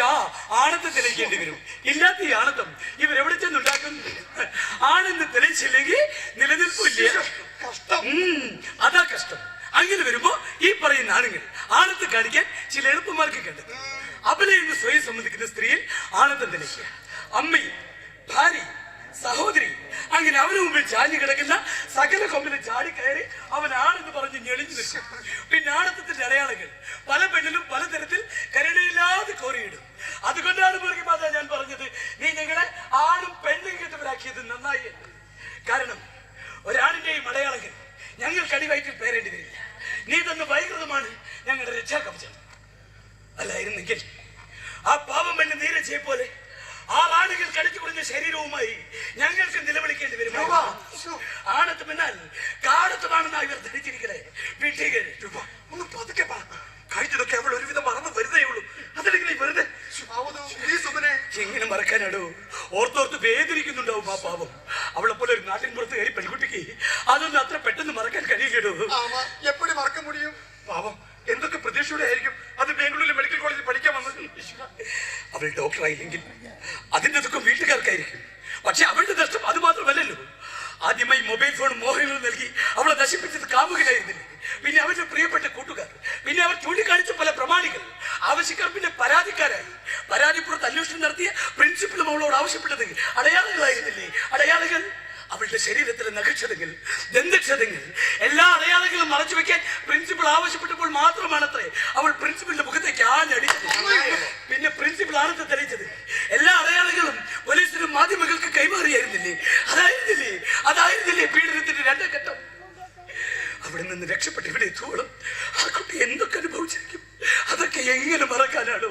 ആണത്തെ തെളിയിക്കേണ്ടി വരും. ഇല്ലാത്ത ഈ ആണത്തം ഇവരെവിടെ ചെന്നുണ്ടാക്കും? ആണെന്ന് തെളിയിച്ചില്ലെങ്കിൽ നിലനിൽപ്പില്ല. അതാ കഷ്ടം. അങ്ങനെ വരുമ്പോ ഈ പറയുന്ന ആണുങ്ങൾ ആണത്ത് കാണിക്കാൻ ചില എളുപ്പമാർക്ക് കണ്ടത് അബല എന്ന് സ്വയം സംബന്ധിക്കുന്ന സ്ത്രീയിൽ ആണത്തം തെളിയിക്കുക. അമ്മയും ഭാര്യ സഹോദരി അങ്ങനെ അവന് മുമ്പിൽ ചാഞ്ഞു കിടക്കുന്ന സകല കൊമ്പിൽ ചാടി കയറി അവൻ ആണെന്ന് പറഞ്ഞ് ഞെളിഞ്ഞു നിൽക്കും. പിന്നെ ആണത്തത്തിന്റെ അടയാളങ്ങൾ പല പെണ്ണിലും പലതരത്തിൽ കരുണയില്ലാതെ കോറിയിടും അതുകൊണ്ടാണ് മുറുകി മാതാ ഞാൻ പറഞ്ഞത് നീ ഞങ്ങളെ ആണും പെണ്ണും കെട്ടവരാക്കിയത് നന്നായി. കാരണം ഒരാണിന്റെയും അടയാളങ്ങൾ ഞങ്ങൾ കടിവയറ്റിൽ പേരേണ്ടി വരില്ല. നീ തന്ന വൈകൃതമാണ് ഞങ്ങളുടെ രക്ഷാകവചം. അല്ലായിരുന്നെങ്കിൽ ആ പാവം പെണ്ണ് നീരജയെ പോലെ ആ ആളുകൾ കടിച്ചു കുടിഞ്ഞ ശരീരവുമായി ഞങ്ങൾക്ക് നിലവിളിക്കേണ്ടി വരും. ആണത്ത് പിന്നാൽ കാടത്തുമാണെന്നാ ഇവർ ധരിച്ചിരിക്കണേ. വീട്ടിൽ ഒന്ന് പതുക്കെ പറ കഴിച്ചതൊക്കെ അവൾ ഒരുവിധം മറന്നു വരുന്നേ ഉള്ളൂ. അതല്ലെങ്കിൽ വെറുതെ. എങ്ങനെ മറക്കാനാടോ? ഓർത്തോർത്ത് വേദനിക്കുന്നുണ്ടാവും ആ പാവം. അവൾ ഡോക്ടറായില്ലെങ്കിൽ അതിന്റെ ദുഃഖം വീട്ടുകാർക്കായിരിക്കും. പക്ഷെ അവളുടെ നഷ്ടം അത് മാത്രമല്ലല്ലോ. ആദ്യമായി മൊബൈൽ ഫോൺ മോഹങ്ങൾ നൽകി അവളെ നശിപ്പിച്ചത് കാമുകനായിരുന്നില്ലേ? പിന്നെ അവരുടെ പ്രിയപ്പെട്ട കൂട്ടുകാർ പിന്നെ അവർ ചൂണ്ടിക്കാണിച്ച പല പ്രമാണികൾ ആവശ്യക്കാർ പിന്നെ പരാതിക്കാരായി. പരാതിപ്പുറത്ത് അന്വേഷണം നടത്തിയ പ്രിൻസിപ്പളും അവളോട് ആവശ്യപ്പെട്ടത് അടയാളങ്ങളായിരുന്നില്ലേ? അടയാളങ്ങൾ? അവളുടെ ശരീരത്തിലെ നഖക്ഷതങ്ങൾ ദന്തക്ഷതങ്ങൾ എല്ലാ അടയാളങ്ങളും മറച്ചു വെക്കാൻ പ്രിൻസിപ്പൾ ആവശ്യപ്പെട്ടപ്പോൾ മാത്രമാണത്രേ. അവൾ പ്രിൻസിപ്പളിന്റെ മുഖത്തേക്ക് ആഞ്ഞടിച്ചത്. ആണത്തെ തെളിയിച്ചത് എല്ലാ അടയാളങ്ങളും പോലീസിനും മാധ്യമങ്ങൾക്ക് കൈമാറിയായിരുന്നില്ലേ? അതായിരുന്നില്ലേ? അതായിരുന്നില്ലേ പീഡനത്തിന്റെ രണ്ടാം ഘട്ടം? അവിടെ നിന്ന് രക്ഷപ്പെട്ട് ഇവിടെ എത്തുവോളും ആ കുട്ടി എന്തൊക്കെ അനുഭവിച്ചിരിക്കും? അതൊക്കെ എങ്ങനെ മറക്കാനാണോ?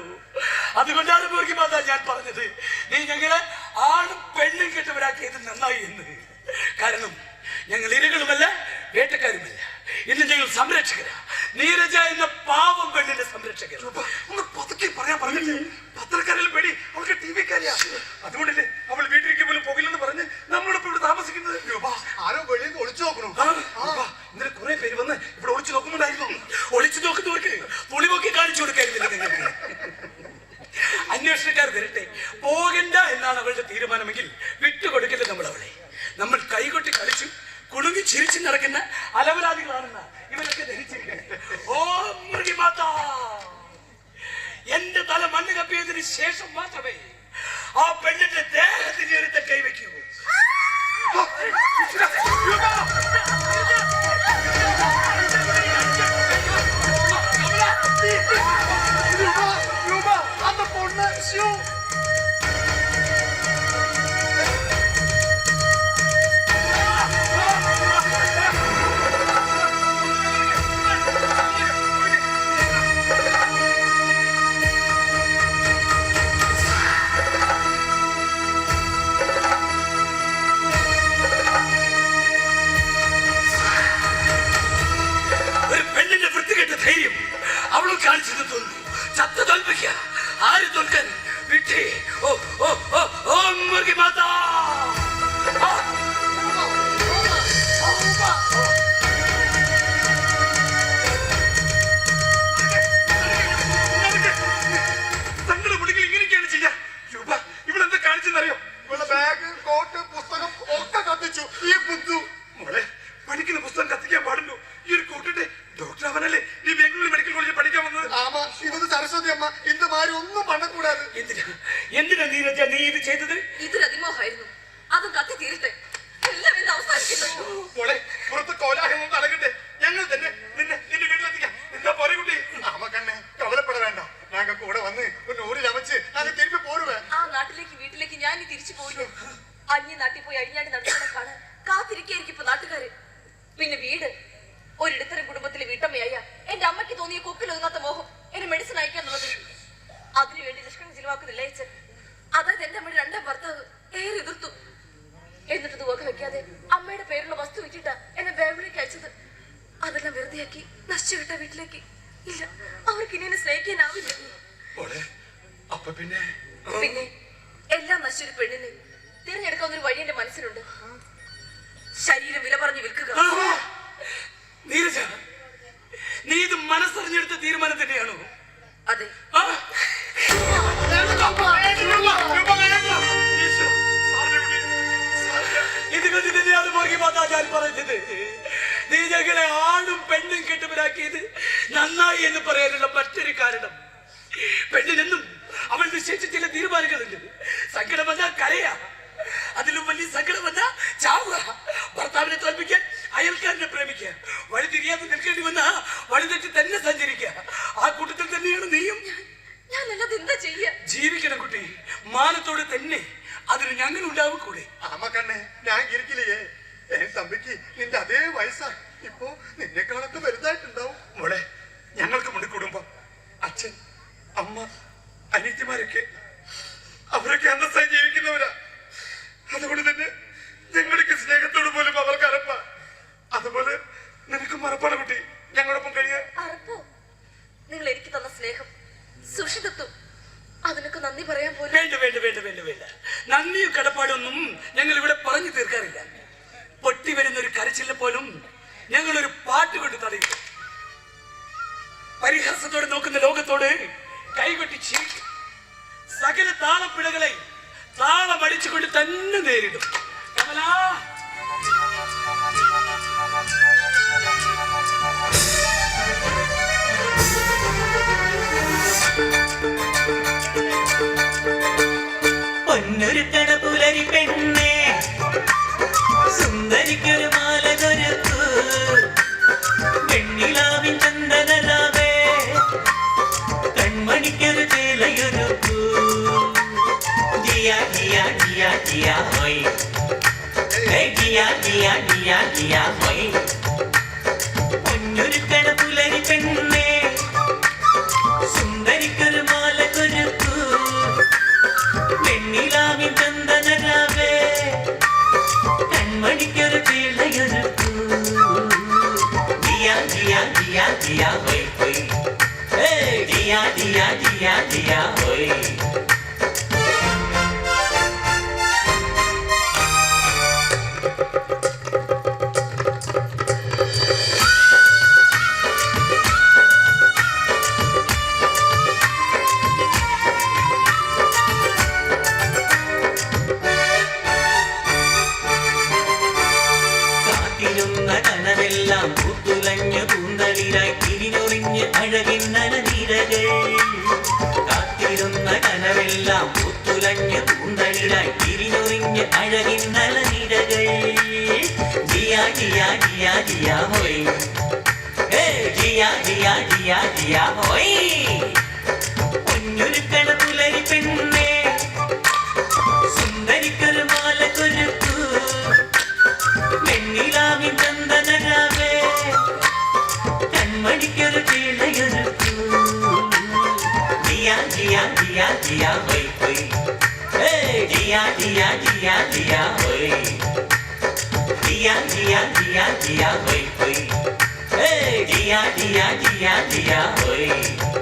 അതുകൊണ്ടാണ് മാതാ ഞാൻ പറഞ്ഞത് നീ ഞങ്ങളെ ആണും പെണ്ണും കെട്ടവരാക്കിയത് നന്നായി എന്ന്. കാരണം ഞങ്ങൾ ഇരകളുമല്ല വേട്ടക്കാരുമല്ല. ഇന്ന് ഞങ്ങൾ സംരക്ഷകരാ. നീരജ എന്ന പാവം പെണ്ണിന്റെ സംരക്ഷകർ. പതുക്കെ പറയാൻ പറഞ്ഞില്ലേ? തല ശേഷം മാത്രമേ ആ പെണ്ണിന്റെ ദേഹത്തിന് എടുത്ത കൈവയ്ക്കൂ അന്ന് പൊണ്ണ് ಮುರುಗಿ ಆರು ದುಲ್ಕನ್ ಬಿಟ್ಟಿ ಓ ಓ ಓ ಓ ಮುರುಗಿ ಮಾತ್ರ സരസ്വതി അമ്മ ഇത് മാറി ഒന്നും പണക്കൂടാതെ എന്തിനാ? എന്തിനാ നീരജ നീ ഇത് ചെയ്തത്? ഇതൊരു അതിമോഹായിരുന്നു അതും കത്തി തീരട്ടെ. എല്ലാം ഇന്ന് അവസാനിക്കുന്നു. മോളെ പുറത്ത് കോലാഹലം നടക്കട്ടെ ഞങ്ങൾ തന്നെ നിന്നെ നിന്റെ വീട്ടിലെത്തിക്കാം. എന്താ പോലെ കുട്ടി. അമ്മക്കണ്ണെ കവലപ്പെട വേണ്ട. ഞങ്ങൾ കൂടെ വന്ന് ഒരു നൂറിൽ അമച്ച് അത് തിരിച്ചു പോരുവേ. ആ നാട്ടിലേക്ക് വീട്ടിലേക്ക് ഞാൻ തിരിച്ചു പോയി അന്യ നാട്ടിൽ പോയി അഴിഞ്ഞാടി നടക്കാൻ കാണാൻ കാത്തിരിക്കായിരിക്കും ഇപ്പൊ നാട്ടുകാര്. പിന്നെ വീട്. ഒരിടത്തരം കുടുംബത്തിലെ വീട്ടമ്മയായ എന്റെ അമ്മയ്ക്ക് തോന്നിയ കൊക്കിലൊതുങ്ങാത്ത മോഹം. എന്നെ മെഡിസിൻ അയക്കാന്നുള്ളത് അതിനുവേണ്ടി നിഷ്കണം ചിലവാക്കുന്നില്ല അയച്ചൻ അതായത് എന്റെ അമ്മയുടെ രണ്ടാം ഭർത്താവ് ഏറെ എതിർത്തു. എന്നിട്ട് ഇത് വക വെക്കാതെ അമ്മയുടെ പേരുള്ള വസ്തു വിറ്റിട്ടാ എന്നെ ബാംഗ്ലൂരിലേക്ക് അയച്ചത്. അതെല്ലാം വെറുതെയാക്കി നശിച്ചു വിട്ട വീട്ടിലേക്ക്. ഇല്ല അവർക്ക് ഇനി എന്നെ സ്നേഹിക്കാനാവില്ല. അപ്പൊ പിന്നെ? പിന്നെ എല്ലാം നശിച്ചൊരു പെണ്ണിന് തിരഞ്ഞെടുക്കാവുന്ന ഒരു വഴി എന്റെ മനസ്സിലുണ്ട്. ശരീരം വില പറഞ്ഞ് വിൽക്കുക നീരജ നീ ഇത് മനസ്സറിഞ്ഞെടുത്ത തീരുമാനം തന്നെയാണോ അതെ. ഇത് കണ്ടു തന്നെയാണ് ഞാൻ പറഞ്ഞത്. നീ ഞങ്ങളെ ആണും പെണ്ണും കെട്ടുപിരാക്കിയത് നന്നായി എന്ന് പറയാനുള്ള തന്നെ. അതിന് ഞങ്ങൾ ഉണ്ടാവും കൂടെ ആമക്കണ്ണേ ഞാൻ ഇരിക്കില്ലേ എൻ തമ്പിക്ക് നിന്റെ അതേ വയസ്സാ ഇപ്പൊ നിന്നെക്കാളൊക്കെ വലുതായിട്ടുണ്ടാവും മോളെ ഞങ്ങൾക്ക് മുടി കുടുംബം അച്ഛൻ അമ്മ അനിയത്തിമാരൊക്കെ അവരൊക്കെ അന്തസ്സായി ജീവിക്കുന്നവരാ അതുകൊണ്ട് തന്നെ ഞങ്ങൾക്ക് സ്നേഹത്തോട് പോലും അവർക്ക് അറപ്പ അതുപോലെ നിനക്ക് മറപ്പാണ് കുട്ടി ഞങ്ങളോടൊപ്പം കഴിയാൻ അറപ്പോ നിങ്ങൾ എനിക്ക് തന്ന സ്നേഹം സുഷിതത്വം അതിനൊക്കെ നന്ദി പറയാൻ പോലും വേണ്ട വേണ്ട വേണ്ട വേണ്ട വേണ്ട നന്ദിയും കടപ്പാടൊന്നും ഞങ്ങൾ ഇവിടെ പറഞ്ഞു പൊട്ടി വരുന്ന ഒരു കരച്ചില്ല പോലും ഞങ്ങൾ ഒരു പാട്ട് കൊണ്ട് തടയും പരിഹാസത്തോടെ നോക്കുന്ന ലോകത്തോട് കൈകൊട്ടി ചിരിക്കും. സകല താളപ്പിഴകളെ താളം അടിച്ചുകൊണ്ട് തന്നെ നേരിടും. കമലാ. പൊന്നൊരുക്കണ ജിയ ജിയ ഹോയ് dia, dia, dia, dia, Jiya Jiya ഹോയ് കാത്തിരുന്ന കനവെല്ലാം പൂത്തുലഞ്ഞ് പൂന്തളിരായി തിരിഞ്ഞൊറിഞ്ഞ് അഴകിന്നല നിരകൾ കാത്തിരുന്ന കനവെല്ലാം പൂത്തുലഞ്ഞ് പൂന്തളിരായി തിരിഞ്ഞൊറിഞ്ഞ് അഴകിന്നല നനനീരകൾ. ജിയാ ജിയാ ജിയാ ജിയാ ഹോയ് ജിയാ ജിയാ ജിയാ ജിയാ ഹോയ് പൊന്നൊരുക്കണ ജിയ ജിയ ജിയ ജിയ ഹോയ് ഹോയ് ഹേ ജിയ ജിയ ജിയ ജിയ ഹോയ് ജിയ ജിയ ജിയ ജിയ ഹോയ് ഹോയ് ഹേ ജിയ ജിയ ജിയ ജിയ ഹോയ്